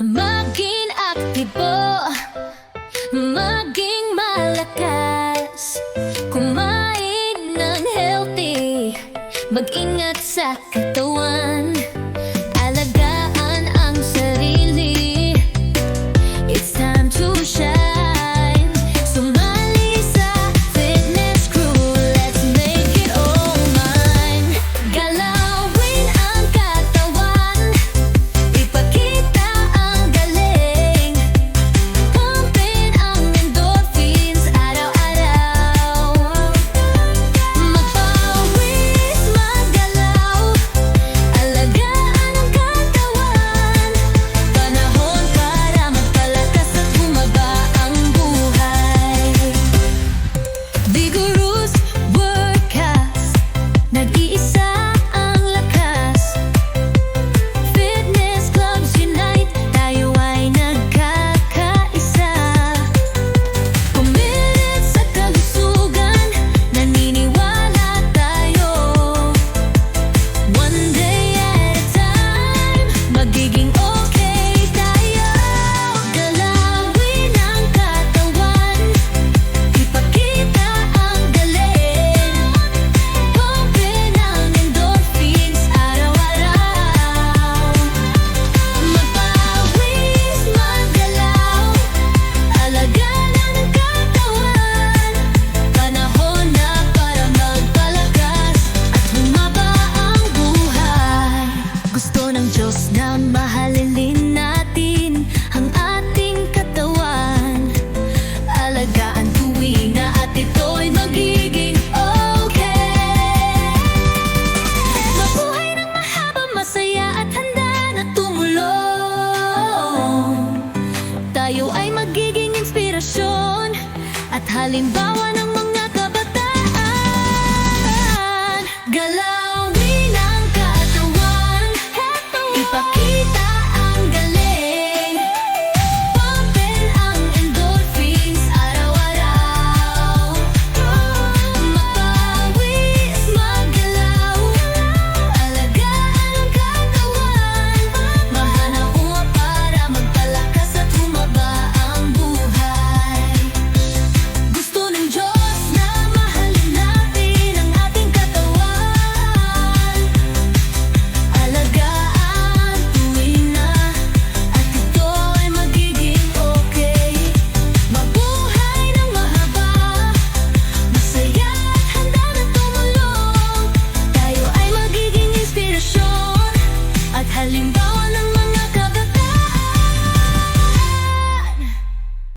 Maging aktibo, maging malakas. Kumain ng healthy, mag-ingat sa katawan. Diyos na natin ang ating katawan. Alagaan tuwi na at ito'y magiging okay. Mabuhay ng mahaba, masaya at handa na tumulong. Tayo ay magiging inspirasyon at halimbawa ng mga kabataan. Galaw